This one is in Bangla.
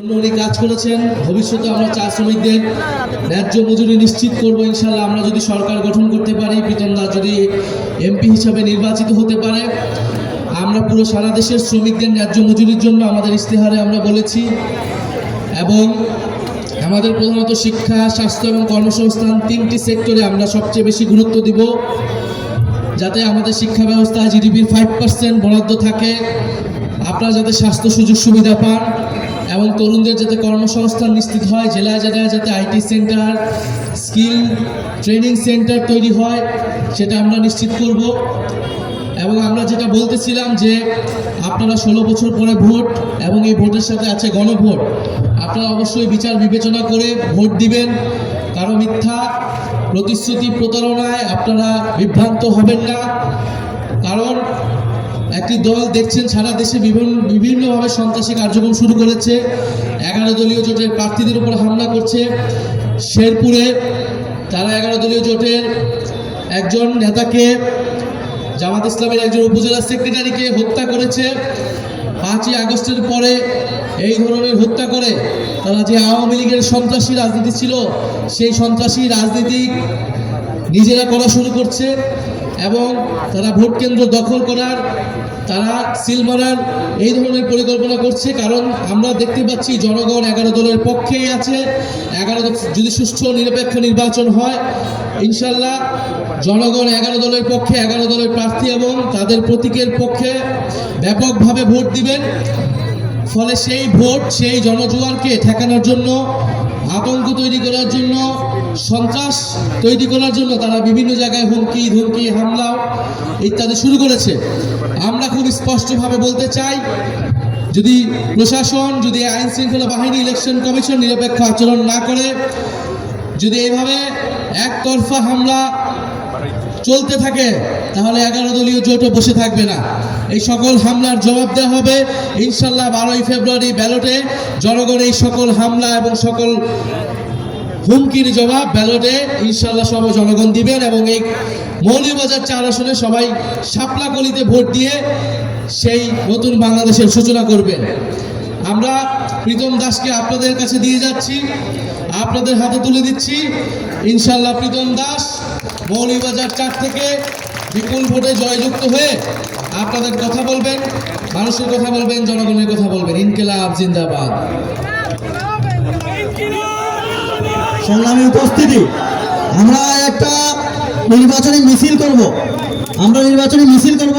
উনি কাজ করেছেন, ভবিষ্যতে আমরা চা শ্রমিকদের ন্যায্য মজুরি নিশ্চিত করব, ইনশাল্লাহ আমরা যদি সরকার গঠন করতে পারি, প্রীতম দাস যদি এমপি হিসাবে নির্বাচিত হতে পারে, আমরা পুরো সারা দেশের শ্রমিকদের ন্যায্য মজুরির জন্য আমাদের ইশতেহারে আমরা বলেছি, এবং আমাদের প্রধানত শিক্ষা, স্বাস্থ্য এবং কর্মসংস্থান তিনটি সেক্টরে আমরা সবচেয়ে বেশি গুরুত্ব দিব, যাতে আমাদের শিক্ষা ব্যবস্থা জিডিপির ফাইভ পার্সেন্ট বরাদ্দ থাকে, আপনারা যাতে স্বাস্থ্য সুযোগ সুবিধা পান। এবং তরুণদের যাতে কর্মসংস্থান নিশ্চিত হয়, জেলায় জেলায় যাতে IT centre, skill training centre তৈরি হয়, সেটা আমরা নিশ্চিত করব। এবং আমরা যেটা বলতেছিলাম যে আপনারা ষোলো বছর পরে ভোট এবং এই ভোটের সাথে আছে গণভোট। আপনারা অবশ্যই বিচার বিবেচনা করে ভোট দিবেন। কারও মিথ্যা, প্রতিশ্রুতি প্রতারণায় আপনারা বিভ্রান্ত হবেন না। কারণ একটি দল দেখছেন সারা দেশে বিভিন্ন বিভিন্নভাবে সন্ত্রাসী কার্যক্রম শুরু করেছে। এগারো দলীয় জোটের প্রার্থীদের উপর হামলা করছে। শেরপুরে তারা এগারো দলীয় জোটের একজন নেতাকে, জামাত ইসলামের একজন উপজেলা সেক্রেটারিকে হত্যা করেছে। পাঁচই আগস্টের পরে এই ধরনের হত্যা করে তারা যে আওয়ামী লীগের সন্ত্রাসী রাজনীতি ছিল, সেই সন্ত্রাসী রাজনীতি নিজেরা করা শুরু করছে। এবং তারা ভোট কেন্দ্র দখল করার, তারা সিল মারার এই ধরনের পরিকল্পনা করছে। কারণ আমরা দেখতে পাচ্ছি জনগণ এগারো দলের পক্ষেই আছে। এগারো যদি সুষ্ঠু নিরপেক্ষ নির্বাচন হয়, ইনশাল্লাহ জনগণ এগারো দলের পক্ষে, এগারো দলের প্রার্থী এবং তাদের প্রতীকের পক্ষে ব্যাপকভাবে ভোট দিবেন। ফলে সেই ভোট, সেই জনজোয়ারকে ঠেকানোর জন্য, আতঙ্ক তৈরি করার জন্য, সন্ত্রাস তৈরি করার জন্য তারা বিভিন্ন জায়গায় হুমকি, ধুমকি, হামলা ইত্যাদি শুরু করেছে। আমরা খুব স্পষ্টভাবে বলতে চাই, যদি প্রশাসন, যদি আইন শৃঙ্খলা বাহিনী, ইলেকশন কমিশন নিরপেক্ষ আচরণ না করে, যদি এইভাবে একতরফা হামলা চলতে থাকে, তাহলে এগারো দলীয় জোটও বসে থাকবে না। এই সকল হামলার জবাব দেওয়া হবে, ইনশাল্লাহ বারোই ফেব্রুয়ারি ব্যালটে। জনগণ এই সকল হামলা এবং সকল হুমকির জবাব ব্যালটে, ইনশাল্লাহ সব জনগণ দিবেন এবং এই মৌলভীবাজার চার আসনে সবাই শাপলা গলিতে ভোট দিয়ে সেই নতুন বাংলাদেশের সূচনা করবেন। আমরা প্রীতম দাসকে আপনাদের কাছে দিয়ে যাচ্ছি, আপনাদের হাতে তুলে দিচ্ছি। ইনশাল্লাহ প্রীতম দাস মৌলভীবাজার চার থেকে বিপুল ভোটে জয়যুক্ত হয়ে আপনাদের কথা বলবেন, মানুষের কথা বলবেন, জনগণের কথা বলবেন। ইনকেলাব জিন্দাবাদ। সংগ্রামী উপস্থিতি, আমরা একটা নির্বাচনী মিছিল করব। আমরা নির্বাচনী মিছিল করব